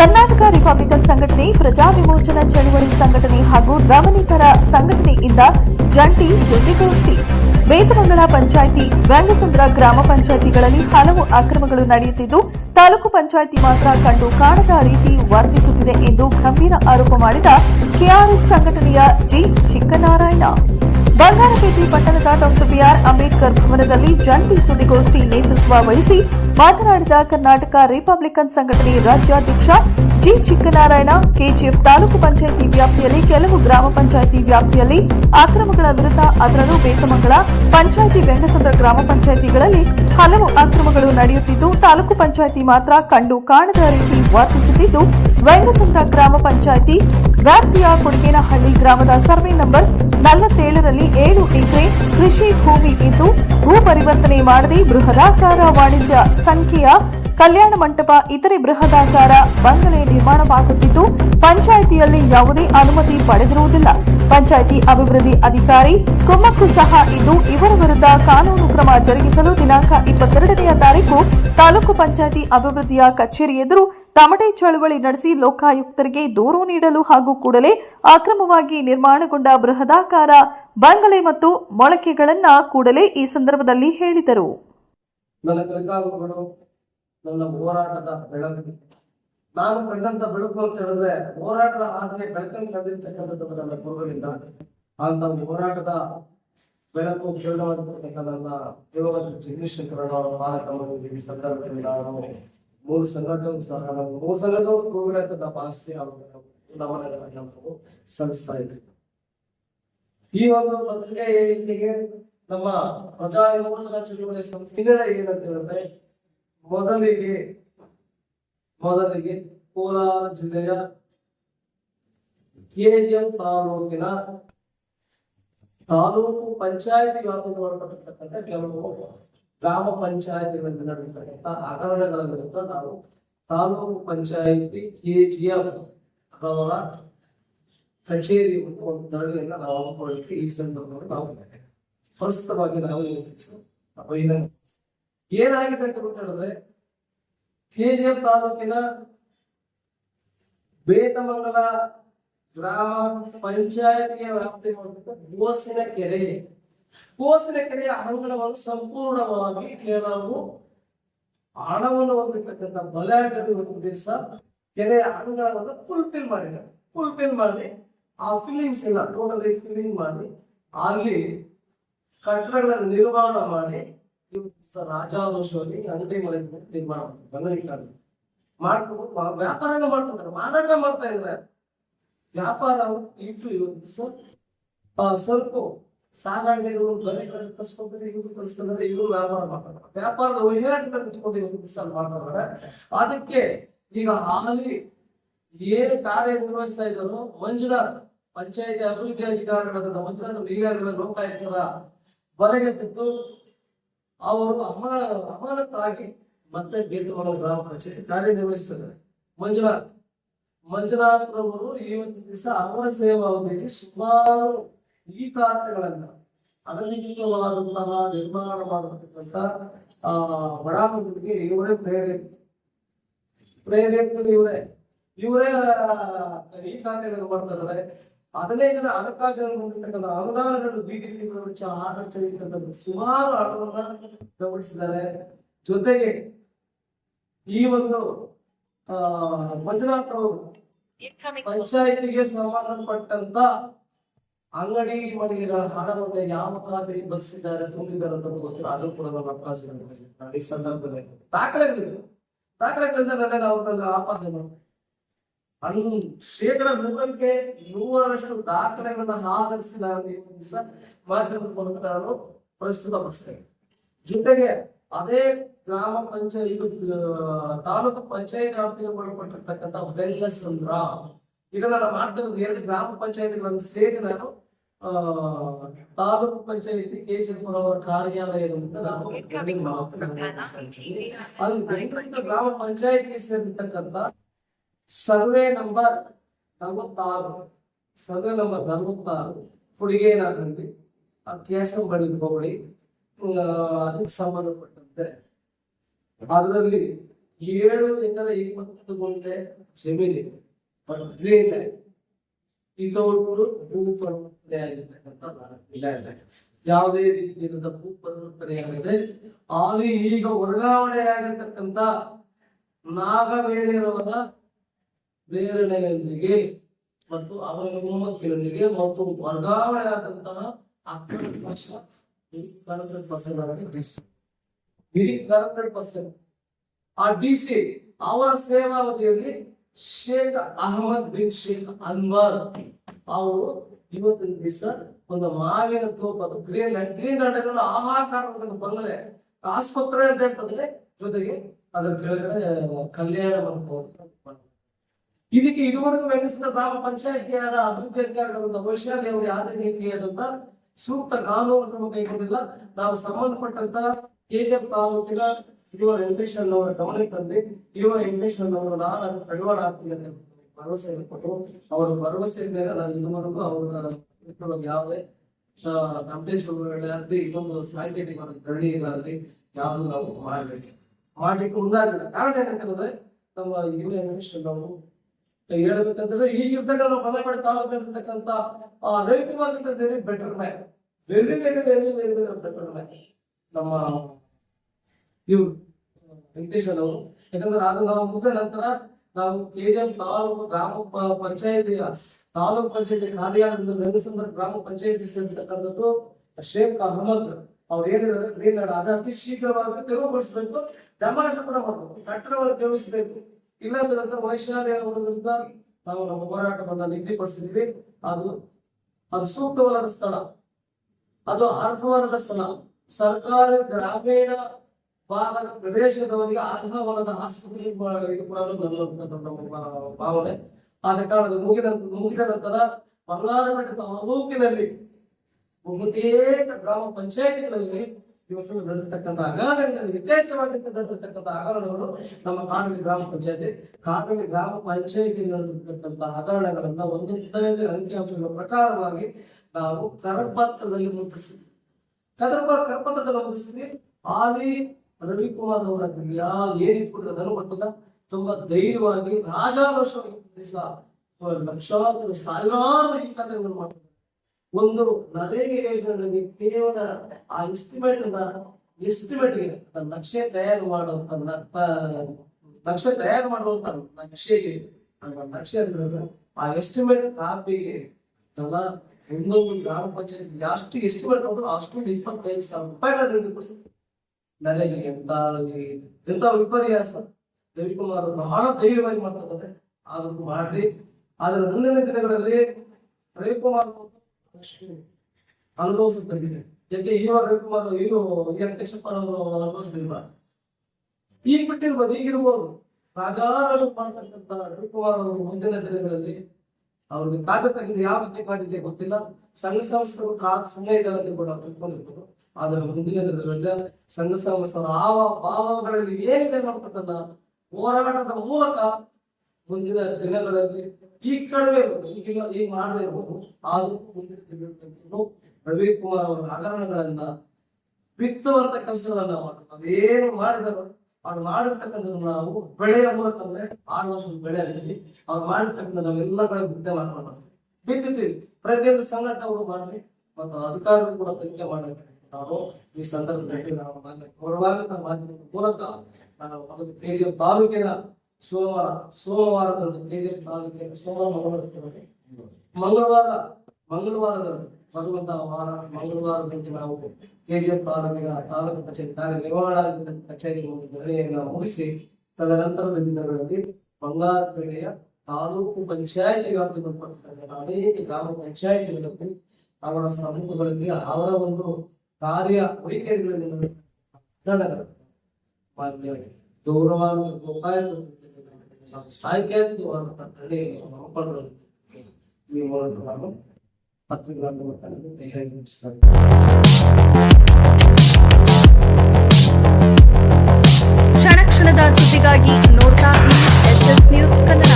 Karnataka Republican ಸಂಘಟನೆ ಪ್ರಜಾ ವಿಮೋಚನಾ ಚಳುವಳಿ ಸಂಘಟನೆ ಹಾಗೂ ದಮನಿತರ ಸಂಘಟನೆಯಿಂದ ಜಂಟಿ ಸುದ್ದಿಗೋಷ್ಠಿ. ಬೇತಮಂಗಲ ಪಂಚಾಯಿತಿ ವ್ಯಾಂಗಸಂದ್ರ ಗ್ರಾಮ ಪಂಚಾಯಿತಿಗಳಲ್ಲಿ ಹಲವು ಅಕ್ರಮಗಳು ನಡೆಯುತ್ತಿದ್ದು, ತಾಲೂಕು ಪಂಚಾಯಿತಿ ಮಾತ್ರ ಕಂಡು ಕಾಣದ ರೀತಿ ವರ್ತಿಸುತ್ತಿದೆ ಎಂದು ಗಂಭೀರ ಆರೋಪ ಮಾಡಿದ ಕೆಆರ್ಎಸ್ ಸಂಘಟನೆಯ ಜಿ. ಚಿಕ್ಕನಾರಾಯಣ. ಬಂಗಾರಪೇಟೆ ಪಟ್ಟಣದ ಡಾಕ್ಟರ್ ಬಿಆರ್ ಅಂಬೇಡ್ಕರ್ ಭವನದಲ್ಲಿ ಜಂಟಿ ಸುದ್ದಿಗೋಷ್ಠಿ ನೇತೃತ್ವ ವಹಿಸಿ ಮಾತನಾಡಿದ ಕರ್ನಾಟಕ ರಿಪಬ್ಲಿಕನ್ ಸಂಘಟನೆ ರಾಜ್ಯಾಧ್ಯಕ್ಷ ಜಿ ಚಿಕ್ಕನಾರಾಯಣ, ಕೆಜಿಎಫ್ ತಾಲೂಕು ಪಂಚಾಯಿತಿ ವ್ಯಾಪ್ತಿಯಲ್ಲಿ ಕೆಲವು ಗ್ರಾಮ ಪಂಚಾಯಿತಿ ವ್ಯಾಪ್ತಿಯಲ್ಲಿ ಅಕ್ರಮಗಳ ವಿರುದ್ಧ ಅದರಲ್ಲೂ ಬೇತಮಂಗಳ, ಪಂಚಾಯಿತಿ ಬೆಂಗಸಂದ್ರ ಗ್ರಾಮ ಪಂಚಾಯಿತಿಗಳಲ್ಲಿ ಹಲವು ಅಕ್ರಮಗಳು ನಡೆಯುತ್ತಿದ್ದು, ತಾಲೂಕು ಪಂಚಾಯಿತಿ ಮಾತ್ರ ಕಂಡು ಕಾಣದ ರೀತಿ ವರ್ತಿಸುತ್ತಿದ್ದು ವೆಂಗಸಂದ್ರ ಗ್ರಾಮ ಪಂಚಾಯಿತಿ ವ್ಯಾಪ್ತಿಯ ಕುಡಿಗೇನಹಳ್ಳಿ ಗ್ರಾಮದ ಸರ್ವೆ ನಂಬರ್ ನಲವತ್ತೇಳರಲ್ಲಿ ಏಳು ಎಕರೆ ಕೃಷಿ ಭೂಮಿ ಇದ್ದು ಭೂ ಪರಿವರ್ತನೆ ಮಾಡದೆ ಬೃಹದಾಕಾರ ವಾಣಿಜ್ಯ ಸಂಖ್ಯೆಯ ಕಲ್ಯಾಣ ಮಂಟಪ, ಇತರೆ ಬೃಹದಾಕಾರ ಬಂಗಲೆ ನಿರ್ಮಾಣವಾಗುತ್ತಿದ್ದು, ಪಂಚಾಯಿತಿಯಲ್ಲಿ ಯಾವುದೇ ಅನುಮತಿ ಪಡೆದಿರುವುದಿಲ್ಲ. ಪಂಚಾಯಿತಿ ಅಭಿವೃದ್ಧಿ ಅಧಿಕಾರಿ ಕುಮ್ಮಕ್ಕು ಸಹ ಇದ್ದು, ಇವರ ವಿರುದ್ಧ ಕಾನೂನು ಕ್ರಮ ಜರುಗಿಸಲು ದಿನಾಂಕ ಇಪ್ಪತ್ತೆರಡನೆಯ ತಾರೀಕು ತಾಲೂಕು ಪಂಚಾಯಿತಿ ಅಭಿವೃದ್ಧಿಯ ಕಚೇರಿ ಎದುರು ತಮಟೆ ಚಳವಳಿ ನಡೆಸಿ ಲೋಕಾಯುಕ್ತರಿಗೆ ದೂರು ನೀಡಲು ಹಾಗೂ ಕೂಡಲೇ ಅಕ್ರಮವಾಗಿ ನಿರ್ಮಾಣಗೊಂಡ ಬೃಹದಾಕಾರ ಬಂಗಲೆ ಮತ್ತು ಮೊಳಕೆಗಳನ್ನ ಕೂಡಲೇ ಈ ಸಂದರ್ಭದಲ್ಲಿ ಹೇಳಿದರು. ನನ್ನ ಹೋರಾಟದ ಬೆಳಕು ನಾನು ಕಂಡಂತ ಬೆಳಕು ಅಂತ ಹೇಳಿದ್ರೆ ಹೋರಾಟದ ಆದ್ರೆ ಬೆಳಕನ್ನು ಕಂಡಿರ್ತಕ್ಕಂಥದ್ದು ನನ್ನ ಪೂರ್ವದಿಂದ. ಅಂತ ಹೋರಾಟದ ಬೆಳಕು ಕಿರಣವಾಗಿರ್ತಕ್ಕಂಥ ನನ್ನ ಯೋಗದ ಚಂದ್ರಶೇಖರ ಅವರ ಮಾಲಕವನ್ನು ಈ ಸಂದರ್ಭದಲ್ಲಿ ನಾನು ಮೂರು ಸಂಘಟನೆ ಸಹ ನಮ್ಮ ಮೂರು ಸಂಘಟನೆ ಕೋವಿಡ್ ಅಂತ ನಮನಗಳನ್ನು ನಾವು ಸಲ್ಲಿಸ್ತಾ ಇದ್ದೀವಿ ಈ ಒಂದು ಪತ್ರಿಕೆ ಇಲ್ಲಿಗೆ ನಮ್ಮ ಪ್ರಜಾ ವಿಮೋಚನಾ ಚಳುವಳಿ ಸಂಸ್ಥೆ ಏನಂತ ಹೇಳಿದ್ರೆ ಮೊದಲಿಗೆ ಮೊದಲಿಗೆ ಕೋಲಾರ ಜಿಲ್ಲೆಯ ಕೆಜಿಎಂ ತಾಲೂಕಿನ ತಾಲೂಕು ಪಂಚಾಯತಿ ವ್ಯಾಪ್ತಿಗೆ ಒಳಪಟ್ಟಿರ್ತಕ್ಕಂಥ ಕೆಲವು ಗ್ರಾಮ ಪಂಚಾಯತಿಗಳಲ್ಲಿ ನಡೆಯತಕ್ಕಂಥ ಹಗರಣಗಳ ವಿರುದ್ಧ ನಾವು ತಾಲೂಕು ಪಂಚಾಯತಿ ಕೆಜಿಎಂ ಅವರ ಕಚೇರಿ ಒಂದು ನಡುವೆಯನ್ನು ನಾವು ಈ ಸಂದರ್ಭದಲ್ಲಿ ನಾವು ಪ್ರಸ್ತುತವಾಗಿ ನಾವು ಏನು ಏನಾಗಿದೆ ಅಂತ ಹೇಳಿದ್ರೆ ಕೆಜಿಎಫ್ ತಾಲೂಕಿನ ಬೇತಮಂಗಲ ಗ್ರಾಮ ಪಂಚಾಯತಿಗೆ ವ್ಯಾಪ್ತಿ ಕೋಸಿನ ಕೆರೆ ಕೋಸಿನ ಕೆರೆಯ ಅಂಗಳವನ್ನು ಸಂಪೂರ್ಣವಾಗಿ ನಾವು ಹಣವನ್ನು ಹೊಂದಿರ್ತಕ್ಕಂಥ ಬಲಾಢ್ಯದ ದಿವಸ ಕೆರೆಯ ಅಂಗಣವನ್ನು ಫುಲ್ಫಿಲ್ ಮಾಡಿದ್ದಾರೆ. ಫುಲ್ಫಿಲ್ ಮಾಡಿ, ಆ ಫಿಲಿಂಗ್ಸ್ ಇಲ್ಲ ಟೋಟಲಿ ಫಿಲ್ಲಿಂಗ್ ಮಾಡಿ, ಅಲ್ಲಿ ಕಟ್ಟಡಗಳನ್ನು ನಿರ್ಮಾಣ ಮಾಡಿ ಇವತ್ತು ರಾಜಾಂಶದಲ್ಲಿ ಅಂಗಡಿ ಮನೆ ನಿರ್ಮಾಣ ಗಮನಿಕಾರಿ ಮಾಡ್ಕೊಂಡು ವ್ಯಾಪಾರ ಮಾಡ್ಕೊಂತಾರೆ, ಮಾರಾಟ ಮಾಡ್ತಾ ಇದ್ದಾರೆ. ವ್ಯಾಪಾರ ಇಟ್ಟು ಇವತ್ತು ಸರ್ ಸರಕು, ಸಾಗಾಣಿಕೆಗಳು ಬೆಲೆ ತರಿಸ್ಕೊಂತಾರೆ ಇವರು ತರಿಸ್ತಾರೆ ಇವರು ವ್ಯಾಪಾರ ಮಾಡ್ತಾರೆ ವ್ಯಾಪಾರದ ವಹಿವಾಟಿನ ಇಟ್ಕೊಂಡು ಇವತ್ತು ಸರ್ ಮಾಡ್ತಾರೆ ಅದಕ್ಕೆ ಈಗ ಹಾಲಿ ಏನು ಕಾರ್ಯ ನಿರ್ವಹಿಸ್ತಾ ಇದ್ದಾರೋ, ಮಂಜುನಾಥ್, ಪಂಚಾಯತಿ ಅಭಿವೃದ್ಧಿ ಅಧಿಕಾರಿಗಳಾದ ಮಂಜುನಾಥ್, ಈಗಾಗಲೇ ಲೋಕಾಯುಕ್ತರ ಬಲೆಗೆ ಬಿದ್ದು ಅವರು ಅಮಾನ ಅಮಾನತಾಗಿ ಮತ್ತೆ ಬೇತಮಂಗಲ ಗ್ರಾಮ ಪಂಚಾಯತಿ ಕಾರ್ಯನಿರ್ವಹಿಸ್ತಿದ್ದಾರೆ ಮಂಜುನಾಥ್. ಮಂಜುನಾಥ್ ರವರು ಒಂದು ದಿವಸ ಅವರ ಸೇವಾವಧಿಯಲ್ಲಿ ಸುಮಾರು ಈ ಖಾತೆಗಳನ್ನ ಅನಧಿಕೃತವಾದಂತಹ ನಿರ್ಮಾಣ ಮಾಡತಕ್ಕಂಥ ಆ ಬಡಾವಣೆಗಳಿಗೆ ಇವರೇ ಪ್ರೇರೇಪ ಪ್ರೇರೇಪಿಸಿದ ಇವರೇ. ಇವರೇ ಈ ಖಾತೆಗಳನ್ನು ಮಾಡ್ತಾ ಹದಿನೈದು ಜನ ಅವಕಾಶಗಳನ್ನು ಹೊಂದಿರ್ತಕ್ಕಂಥ ಅನುದಾನಗಳು ಬೀದಿ ಬೀದಿಗಳು ವೆಚ್ಚ ಸುಮಾರು ಹಣವನ್ನ ಗಮನಿಸಿದ್ದಾರೆ ಜೊತೆಗೆ ಈ ಒಂದು ಮಂಜುನಾಥ್ ಅವರು ಪಂಚಾಯತಿಗೆ ಸಂಬಂಧಪಟ್ಟಂತ ಅಂಗಡಿ ಮಳಿಗೆಗಳ ಹಣವನ್ನು ಯಾವ ಖಾತೆಗೆ ಬಸ್ಸಿದ್ದಾರೆ ತುಂಬಿದ್ದಾರೆ ಅಂತ ಗೊತ್ತಿಲ್ಲ. ಅದು ಕೂಡ ನಮ್ಮ ಅವಕಾಶ ಈ ಸಂದರ್ಭದಲ್ಲಿ. ದಾಖಲೆಗಳಿದೆ. ದಾಖಲೆಗಳಿಂದ ನನ್ನ ನಾವು ಆಪಾದನೆ ಮಾಡ್ತೀವಿ. ಅದು ಶೇಕಡ ನೂರಕ್ಕೆ ನೂರರಷ್ಟು ದಾಖಲೆಗಳನ್ನು ಆಧರಿಸಿ ನಾನು ಮಾಧ್ಯಮದ ಮೂಲಕ ನಾನು ಪ್ರಸ್ತುತಪಡಿಸ್ತೇನೆ ಜೊತೆಗೆ ಅದೇ ಗ್ರಾಮ ಪಂಚಾಯತ್ ಇದು ತಾಲೂಕು ಪಂಚಾಯತ್ ವ್ಯಾಪ್ತಿಗೆ ಒಳಪಟ್ಟಿರ್ತಕ್ಕಂಥ ಬೆಲ್ಲಸಂದ್ರ. ಇದನ್ನ ನಾನು ಮಾಡ್ತಿರೋದು ಎರಡು ಗ್ರಾಮ ಪಂಚಾಯತ್ಗಳನ್ನು ಸೇರಿ ನಾನು ತಾಲೂಕು ಪಂಚಾಯತಿ ಕೇಶವಪುರ ಅವರ ಕಾರ್ಯಾಲಯದಿಂದ. ಅದು ಗ್ರಾಮ ಪಂಚಾಯತಿ ಸೇರಿರ್ತಕ್ಕಂಥ ಸರ್ವೆ ನಂಬರ್ ನಲವತ್ತಾರು. ಸರ್ವೆ ನಂಬರ್ ನಲವತ್ತಾರು. ಹುಡುಗೇನಾಗಲಿ ಆ ಕೇಸಂ ಬಳಿ ಹೋಗಿ ಅದಕ್ಕೆ ಸಂಬಂಧಪಟ್ಟಂತೆ. ಅದರಲ್ಲಿ ಏಳು ಎಕರೆ ಇಪ್ಪತ್ತು ಗುಂಟೆ ಜಮೀನಿ ಗ್ರೀನ್ ಲ್ಯಾಂಡ್ ಇದೊಂದು ಭೂಪರಿವರ್ತನೆ ಆಗಿರ್ತಕ್ಕಂಥ ಇಲ್ಲ ಇಲ್ಲ. ಯಾವುದೇ ರೀತಿಯಾದ ಭೂಪರಿವರ್ತನೆ ಆಗದೆ ಅಲ್ಲಿ ಈಗ ವರ್ಗಾವಣೆ ಆಗಿರ್ತಕ್ಕಂಥ ನಾಗವೇಣಿಯವರ ಪ್ರೇರಣೆಯೊಂದಿಗೆ ಮತ್ತು ಅವರ ಮೊಮ್ಮಕ್ಕಳೊಂದಿಗೆ ಮತ್ತು ವರ್ಗಾವಣೆ ಆದಂತಹ ಹಂಡ್ರೆಡ್ ಪರ್ಸೆಂಟ್ ಆ ಡಿ ಸಿ ಅವರ ಸೇವಾವಧಿಯಲ್ಲಿ ಶೇಖ್ ಅಹಮದ್ ಬಿನ್ ಶೇಖ್ ಅನ್ವರ್ ಅವರು ಇವತ್ತಿನ ದಿವಸ ಒಂದು ಮಾವಿನ ತೋಪದ ಗ್ರೀನ್ ಗ್ರೀನ್ ಬಂದರೆ ಆಹಾಕಾರದ ಬಂಗಲೆ ಆಸ್ಪತ್ರೆ ಅಂತ ಹೇಳ್ತದೆ ಜೊತೆಗೆ ಅದರ ಕೆಳಗಡೆ ಕಲ್ಯಾಣ ಮಂಟಪ ಇದಕ್ಕೆ ಇದುವರೆಗೂ ವ್ಯವಸ್ಥಿತ ಗ್ರಾಮ ಪಂಚಾಯತಿಯಾದ ಅಭಿವೃದ್ಧಿ ಅಧಿಕಾರಿಗಳಾದ ವೈಶಾಲಿ ಅವರು ಯಾವುದೇ ರೀತಿಯಾದಂತ ಸೂಕ್ತ ಕಾನೂನು ಕೈಗೊಂಡಿಲ್ಲ. ನಾವು ಸಂಬಂಧಪಟ್ಟಂತ ಕೆಜಿಎಫ್ ತಾಲೂಕಿನ ಯುವ ವೆಂಕಟೇಶ್ ಅವರ ಗಮನಕ್ಕೆ ತಂದೆ ಯುವ ವೆಂಕಟೇಶ್ ಅವರು ನಾನು ಕಡಿವಾಣ ಆಗ್ತೀನಿ ಅಂತ ಭರವಸೆ ಕೊಟ್ಟು ಅವರ ಭರವಸೆ ಮೇಲೆ ನಾನು ಇದುವರೆಗೂ ಅವರ ಯಾವುದೇ ಆಗಲಿ, ಇನ್ನೊಂದು ಸಾಹಿತ್ಯ ಧರಣಿಗಳಾಗಲಿ ಯಾವುದು ನಾವು ಮಾಡಬೇಕು. ಮಾಡ್ಲಿಕ್ಕೆ ಮುಂದಾಗಲಿಲ್ಲ. ಕಾರಣ ಏನಂತಂದ್ರೆ ನಮ್ಮ ಯುವ ವೆಂಕಟೇಶ್ ಅವರು ಹೇಳ್ಬೇಕಂತಂದ್ರೆ ಈಗ ಇರ್ತಕ್ಕಂಥ ನಾವು ತಾಲೂಕಿರ್ತಕ್ಕಂಥ ಆ Ravikumar very better man very very very very very better man ನಮ್ಮ ಇವ್ರು, ವೆಂಕಟೇಶ್ ಅವರು ಯಾಕಂದ್ರೆ ಅದು ನಾವು ಮುಗಿದ ನಂತರ ನಾವು ಕೆಜಿಎಂ ತಾಲೂಕು ಗ್ರಾಮ ಪಂಚಾಯತಿ ತಾಲೂಕು ಪಂಚಾಯತಿ ಖಾಲಿಯಾದ ರಂಗಸಂದ್ರ ಗ್ರಾಮ ಪಂಚಾಯತಿ ಸೇರಿರ್ತಕ್ಕಂಥದ್ದು ಶೇಖ್ ಅಹಮದ್. ಅವ್ರು ಹೇಳಿದ್ರೆ ಗ್ರೀನ್ ಅದು ಅತಿ ಶೀಘ್ರವಾಗಿ ತೆರವುಗೊಳಿಸಬೇಕು ಡೆಮಾಲಿಷನ್ ಕೂಡ ಮಾಡಬೇಕು, ಕಟ್ಟಡವನ್ನು ತೆರವಿಸಬೇಕು ಇಲ್ಲಂದ್ರೆ ವೈಶಾಲಿ ಅವರ ನಾವು ನಮ್ಮ ಹೋರಾಟವನ್ನ ನಿಗದಿಪಡಿಸಿದ್ವಿ ಅದು ಅದು ಸೂಕ್ತವಲ್ಲದ ಸ್ಥಳ. ಅದು ಅರ್ಹವಲ್ಲದ ಸ್ಥಳ. ಸರ್ಕಾರ ಗ್ರಾಮೀಣ ಭಾಗದ ಪ್ರದೇಶದವರಿಗೆ ಅರ್ಹವಲ್ಲದ ಆಸ್ಪತ್ರೆ ಇದು ಕೂಡ ನನ್ನ ಭಾವನೆ. ಆದ ಕಾರಣ ಮುಗಿದ ಮುಗಿದ ನಂತರ ಬಂಗಾರಪೇಟೆ ತಾಲೂಕಿನಲ್ಲಿ ಬಹುತೇಕ ಗ್ರಾಮ ಪಂಚಾಯತಿಗಳಲ್ಲಿ ಇವತ್ತು ನಡೆದಿರ್ತಕ್ಕಂಥ ಹಗರಣಗಳು ಯಥೇಚ್ಛವಾಗಿ ನಡೆದಿರ್ತಕ್ಕಂಥ ಹಗರಣಗಳು ನಮ್ಮ ಕಾರಣ ಗ್ರಾಮ ಪಂಚಾಯತಿ. ಕಾರಣ ಗ್ರಾಮ ಪಂಚಾಯತಿ ನಡೆದಿರ್ತಕ್ಕಂಥ ಹಗರಣಗಳನ್ನ ಒಂದೊಂದೇ ಅಂಕಿಅಂಶಗಳ ಪ್ರಕಾರವಾಗಿ ನಾವು ಕರಪತ್ರದಲ್ಲಿ ಮುಗಿಸಿ ಕದರ್ಪ ಕರಪತ್ರದಲ್ಲಿ ಮುದ್ರಿಸಿದ್ವಿ. ಆಲಿ ರವಿಕುಮಾರ್ ಅವರ ನನಗೆ ಗೊತ್ತಿಲ್ಲ ತುಂಬಾ ಧೈರ್ಯವಾಗಿ ರಾಜಾದರ್ಶವಾಗಿ ಲಕ್ಷಾಂತರ, ಸಾವಿರಾರು ಈ ಕಥೆಗಳನ್ನು ಮಾಡ್ತಾರೆ ಒಂದು ನರೇಗ ಯೋಜನೆಗಳಿಗೆ ಕೇವಲ ಆ ಎಸ್ಟಿಮೇಟ್ ಎಸ್ಟಿಮೇಟ್ಗೆ ನಕ್ಷೆ ತಯಾರು ಮಾಡುವಂತ ನ- ನಕ್ಷೆ ತಯಾರು ಮಾಡುವಂತ ನಕ್ಷೆಗೆ ನಕ್ಷೆ ಅಂದ್ರೆ ಆ ಎಸ್ಟಿಮೇಟ್ ಕಾಪಿಗೆ ಎಲ್ಲ ಒಂದೊಂದು ಗ್ರಾಮ ಪಂಚಾಯತ್ ಜಾಸ್ತಿ ಎಸ್ಟಿಮೇಟ್ ಹೋದ್ರು ಅಷ್ಟು ಇಪ್ಪತ್ತೈದು ಸಾವಿರ ರೂಪಾಯಿ ನಿಗದಿಪಡಿಸಿದ್ರು ನನಗೆ ಎಂತ ಎಂತ ವಿಪರ್ಯಾಸ. ರವಿಕುಮಾರ್ ಬಹಳ ಧೈರ್ಯವಾಗಿ ಮಾಡ್ತಾರೆ ಆದ್ರೂ ಮಾಡ್ರಿ ಆದ್ರೆ ಮುಂದಿನ ದಿನಗಳಲ್ಲಿ ರವಿಕುಮಾರ್ ಅನುಭವಿಸುತ್ತಿದೆ. ಯಾಕೆ ಇವಾಗ ರವಿಕುಮಾರ್ ಇವರು ವೆಂಕಟೇಶಪ್ಪ ಅವರು ಅನುಭವಿಸಲಿಲ್ಲ ಈಗ ಬಿಟ್ಟಿರ್ಬೋದು ಈಗಿರ್ಬೋದು ರಾಜಾರೋಷ ಮಾಡ್ತಕ್ಕಂಥ ರವಿಕುಮಾರ್ ಅವರು ಮುಂದಿನ ದಿನಗಳಲ್ಲಿ ಅವ್ರಿಗೆ ತೆಗೆದು ಯಾವ ರೀತಿ ಕಾದಿದೆ ಗೊತ್ತಿಲ್ಲ. ಸಂಘ ಸಂಸ್ಥೆಗಳು ಸುಮ್ಮನೆ ಇದ್ದಾರೆ ಕೂಡ ತಿಳ್ಕೊಂಡಿರ್ಬೋದು. ಆದ್ರೆ ಮುಂದಿನ ದಿನಗಳಲ್ಲಿ ಸಂಘ ಸಂಸ್ಥೆಗಳ ಆವ ಭಾವಗಳಲ್ಲಿ ಏನಿದೆ ಅನ್ನತಕ್ಕಂಥ ಹೋರಾಟದ ಮೂಲಕ ಮುಂದಿನ ದಿನಗಳಲ್ಲಿ ಈ ಕಡಿಮೆ ಇರ್ಬೋದು ಈಗಿನ ಈಗ ಮಾಡದೇ ಇರ್ಬೋದು ಆದರೂ ಮುಂದಿನ ರವಿ ಕುಮಾರ್ ಅವರ ಹಗರಣಗಳನ್ನ ಬಿತ್ತುವಂತ ಕೆಲಸಗಳನ್ನ ಮಾಡ್ತಾರೆ ಅದೇನು ಮಾಡಿದರು ಅವ್ರು ಮಾಡಿರ್ತಕ್ಕಂಥದ್ದು ನಾವು ಬೆಳೆಯ ಮೂಲಕ ಅಂದ್ರೆ ಆರು ವರ್ಷದ ಬೆಳೆ ಅಲ್ಲಿ ಅವ್ರು ಮಾಡಿರ್ತಕ್ಕಂಥ ನಾವೆಲ್ಲ ಕಡೆ ಬಿತ್ತನೆ ಮಾಡ್ಕೊಂಡು ಬಿತ್ತಿದ್ದೀವಿ. ಪ್ರತಿಯೊಂದು ಸಂಘಟನೆ ಅವರು ಮಾಡಲಿ, ಮತ್ತು ಅಧಿಕಾರಿಗಳು ಕೂಡ ತನಿಖೆ ಮಾಡಬೇಕು. ನಾವು ಈ ಸಂದರ್ಭದಲ್ಲಿ ನಾವು ಗೌರವಾನ್ವಿತ ಮಾಧ್ಯಮದ ಮೂಲಕ ನಾವು ತಾಲೂಕಿನ ಸೋಮವಾರ ಸೋಮವಾರದಂದು ಕೆಜಿಎಫ್ ತಾಲೂಕಿನ ಸೋಮವಾರ ಮಂಗಳವಾರ ಮಂಗಳವಾರ ಮಂಗಳವಾರದಂದು ಬರುವಂತಹ ವಾರ ಮಂಗಳವಾರದಂದು ನಾವು ಕೆಜಿಎಫ್ ತಾಲೂಕಿನ ತಾಲೂಕು ಕಚೇರಿ ಕಾರ್ಯನಿರ್ವಹಣಾ ಕಚೇರಿ ಒಂದು ಧರಣಿಯನ್ನು ಮುಗಿಸಿ ತದನಂತರದ ದಿನಗಳಲ್ಲಿ ಬಂಗಾರಪೇಟೆಯ ತಾಲೂಕು ಪಂಚಾಯತಿ ವ್ಯಾಪ್ತಿಗೆ ಬರ್ತಕ್ಕಂಥ ಅನೇಕ ಗ್ರಾಮ ಪಂಚಾಯತಿಗಳಲ್ಲಿ ಅವರ ಸಮೂಹಗಳಲ್ಲಿ ಅವರ ಒಂದು ಕಾರ್ಯ ವೈಖರಿಗಳಲ್ಲಿ ಕನ್ನಡಗಳು ಮಾನ್ಯ ಗೌರವಾನ್ವಿತ ಗೋಪಾಲ ಸಾಹಿತ್ಯವಾದಂತಹ ಧರಣಿಯನ್ನು ಹಮ್ಮಿಕೊಳ್ಳಲು ಈ ನಾನು ಪತ್ರಿಕೆಗಳನ್ನು ಕ್ಷಣ ಕ್ಷಣದ ಸುದ್ದಿಗಾಗಿ ನೋಡ್ತಾ ಎಸ್ ಎಸ್ ನ್ಯೂಸ್ ಕನ್ನಡ.